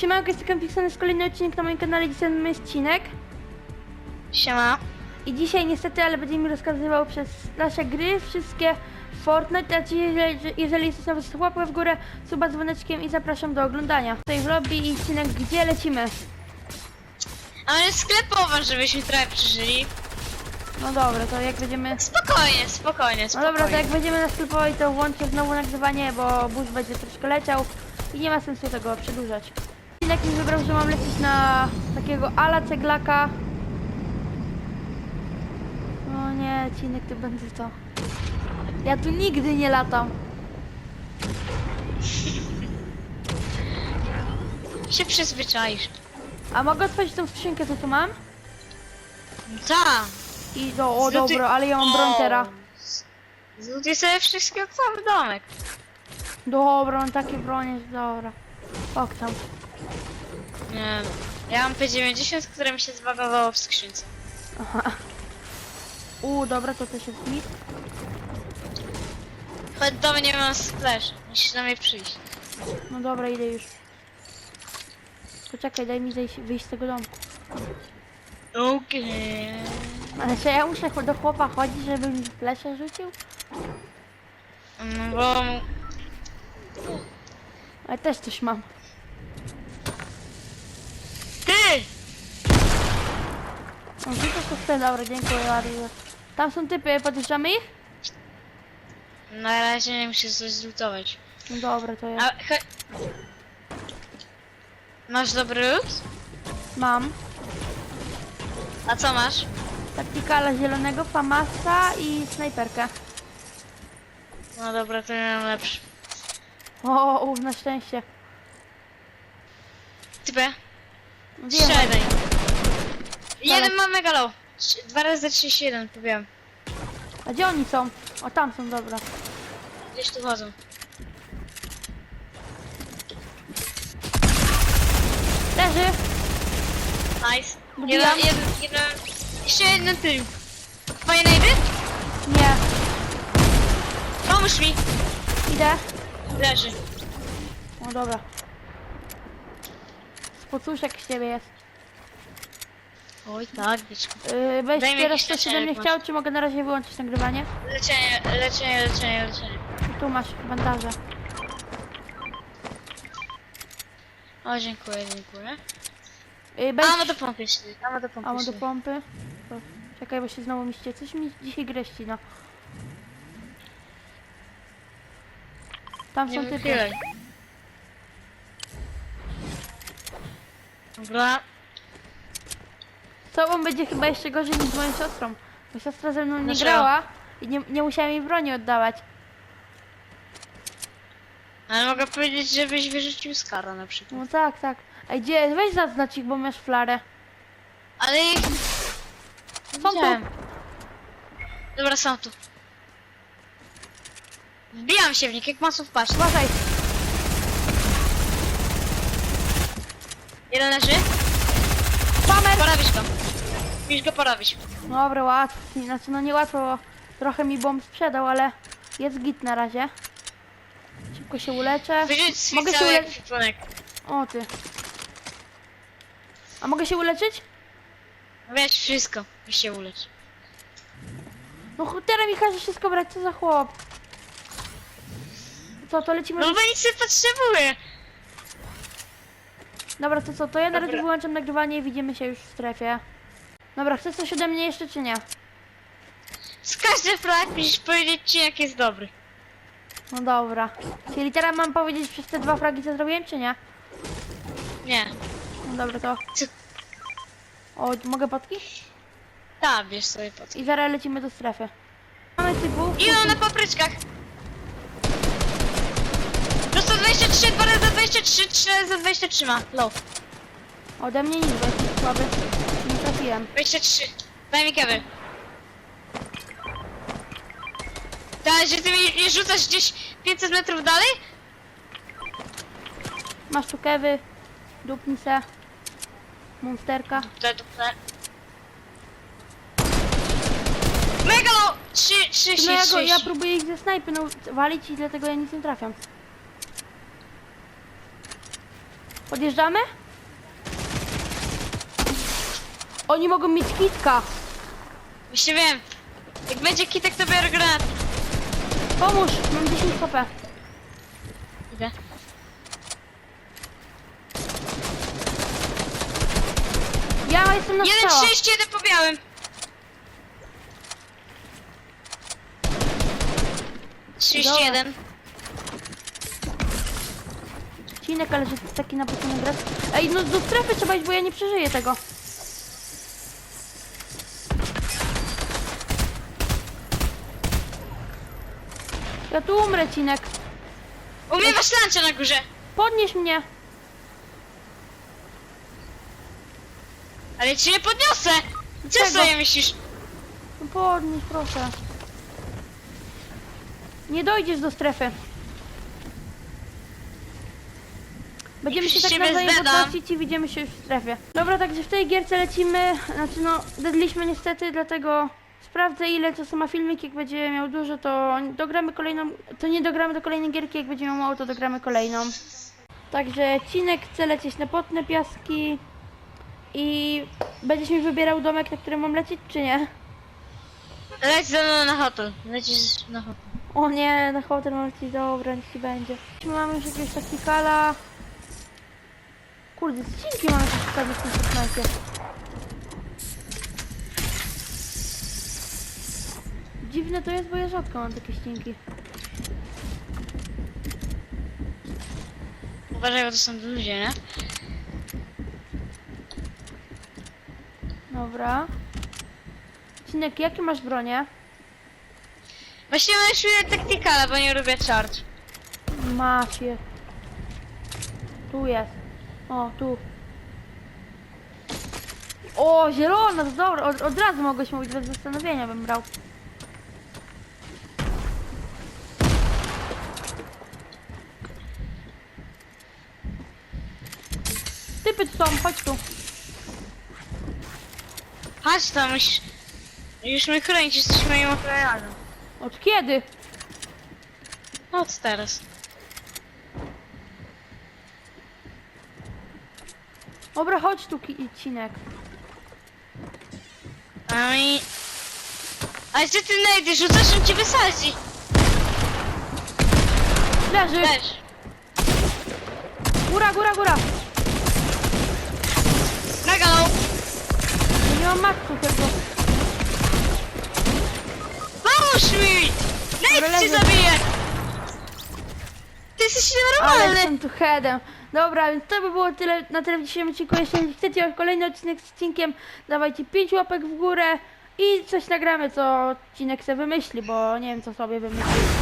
Siemanko, jest Pixel, jest kolejny odcinek na moim kanale, dzisiaj mamy odcinek. Siema. I dzisiaj niestety, ale będzie mi rozkazywał przez nasze gry wszystkie Fortnite, a jeżeli, jeżeli jesteś nowy, to łapę w górę, suba z dzwoneczkiem i zapraszam do oglądania. Tutaj w lobby i odcinek, gdzie lecimy? Ale sklepowa, żebyśmy trochę przeżyli. No dobra, to jak będziemy... Spokojnie, spokojnie, No spokojnie. dobra, to jak będziemy na sklepowej, to włączę znowu nagrywanie, bo bus będzie troszkę leciał i nie ma sensu tego przedłużać. Odcinek mi wybrał, że mam lecieć na takiego ala ceglaka. O nie, Cinek, ty będzie to. Ja tu nigdy nie latam. się przyzwyczaisz. A mogę otworzyć tą skrzynkę, co tu mam? Tak. I do, o Zlutuj- dobra, ale ja mam broń teraz. Zlutuj sobie wszystkiego, cały domek. Dobra, mam takie bronie, że dobra. Ok tam. Nie. Ja mam P90, które mi się zbagowało w skrzynce. Aha. U, dobra, to też jest mit. Chodź do mnie, mam splash. Musisz do mnie przyjść. No dobra, idę już. Poczekaj, daj mi zejść, wyjść z tego domku. Okej. Ale czy ja muszę do chłopa chodzić, żeby mi flesze rzucił? No bo... Ale też coś mam. Ty! No to chce, dobra, dziękuję bardzo. Tam są typy, podjeżdżamy ich? Na razie nie muszę coś zlutować. No dobra, to A, ja cho- Masz dobry lód? mam. A co masz? Taktikala zielonego, famasa i snajperkę. No dobra, to ja mam lepszy. O, u, na szczęście. Typę. Wiem, Jeszcze jeden. Ma mega low. Trz- Dwa razy 31, pobiłem. A gdzie oni są? O, tam są, dobra. Gdzieś tu chodzą. Leży! Nice. Dobijam. Jeden, jeden, jeden. Jeszcze jeden tył. Twoje najdy? Nie, Pomóż mi. idę. Leży. O, dobra. Spocuszek z ciebie jest. Oj tak, byczku. Yy, weź Daj mi teraz jakiś 107 nie leczenie, chciał, czy mogę na razie wyłączyć nagrywanie? Leczenie, leczenie, leczenie, leczenie. Tu masz bandaże. O, dziękuję, dziękuję. Yy, weź... Amo do pompy jeszcze. Amo do pompy Amo do pompy. To, czekaj, bo się znowu mi ście. Coś mi dzisiaj grę ścina. Tam Nie są typy. wychylaj. Dobra. Tobą będzie chyba jeszcze gorzej niż z moją siostrą. Bo siostra ze mną nie Dlaczego? grała i nie, nie musiała jej broni oddawać. Ale mogę powiedzieć, żebyś wyrzucił skara na przykład. No tak, tak. A gdzie? Weź zaznacz ich, bo masz flarę. Ale ich... Są tu. Widziałem. Dobra, są tu. Wbijam się w nich, jak masów patrz. Uważaj. Jeden leży. Porabisz go. Musisz go porobić. Dobra, łatwo. Znaczy, no niełatwo, bo trochę mi bomb sprzedał, ale jest git na razie. Szybko się uleczę. Wyrzuć Mogę się uleczyć? O ty. A mogę się uleczyć? Weź wszystko i się ulecz. No teraz mi każe wszystko brać, co za chłop. Co, to lecimy... No bo nic nie potrzebuję. Dobra, to co, to ja na razie Dobra. wyłączam nagrywanie i widzimy się już w strefie. Dobra, chcesz coś ode mnie jeszcze, czy nie? Z każdym flag musisz powiedzieć ci jak jest dobry. No dobra. Czyli teraz mam powiedzieć przez te dwa fragi, co zrobiłem, czy nie? Nie. No dobra, to... Co? O, mogę potki? Tak, bierz sobie pod. I zaraz lecimy do strefy. Mamy typu... Idą na papryczkach. No 123, 2 razy 23, 3 razy 23 ma. Low. Ode mnie nic, bo jestem słaby. Nie trafiłem. 23. Daj mi kewę. Tak, że ty mi nie rzucasz gdzieś 500 metrów dalej? Masz tu kewy. Dupnij se. Monsterka. Duple, duple. Mega low! 3, 3, No ja, 3, go, ja próbuję ich ze snajpy no, walić i dlatego ja nic nie trafiam. Podjeżdżamy? Oni mogą mieć kitka. Właśnie wiem. Jak będzie kitek, to biorę granat. Pomóż, mam 10 HP. Idę. Ja jestem na Jeden strzała. 1,31 jeden po białym. Dobra. 31 odcinek, ale że to jest taki na początek grać. Ej, no do strefy trzeba iść, bo ja nie przeżyję tego. Ja tu umrę, Cinek. Umiewasz lancia na górze. Podnieś mnie. Ale cię nie podniosę. Gdzie Czego? sobie myślisz? No podnieś, proszę. Nie dojdziesz do strefy. Będziemy się tak ciebie nawzajem zdedam. podnosić i widzimy się już w strefie. Dobra, także w tej gierce lecimy. Znaczy no, dedliśmy niestety, dlatego sprawdzę ile czasu ma filmik. Jak będzie miał dużo, to dogramy kolejną. To nie dogramy do kolejnej gierki, jak będzie miał mało, to dogramy kolejną. Także Cinek chce lecieć na potne piaski. I będziesz mi wybierał domek, na którym mam lecieć, czy nie? Leć ze mną na hotel. Lecisz na hotel. O nie, na hotel mam ci dobra, niech ci będzie. Mamy już jakiegoś taktikala. Kurde, skrzynki mamy też wsadzić w tym Fortnite. Dziwne to jest, bo ja rzadko mam takie ścinki. Uważaj, bo to są ludzie, nie? Dobra. Cinek, jakie masz bronie? Właśnie mam taktykala, bo nie lubię charge. Masz je. Tu jest. O, tu. O, zielona, to dobra. Od, od razu mogłeś mówić, bez zastanowienia bym brał. Typy tu są, chodź tu. Chodź tam, już, już mnie chronić, jesteś moim. Od kiedy? Od teraz. Dobra, chodź tu, ki- Cinek. A co ty najdziesz? Rzucasz, on cię wysadzi. Leży. Leż. Góra, góra, góra. Nagalał. Ja nie mam matku tylko. Pomóż mi! Nate cię leży. zabije! Ty jesteś Ale nienormalny! jestem tu headem. Dobra, więc to by było tyle na tyle w dzisiejszym odcinku. Jeśli chcecie kolejny odcinek z odcinkiem, dawajcie 5 łapek w górę i coś nagramy, co odcinek sobie wymyśli, bo nie wiem co sobie wymyśli.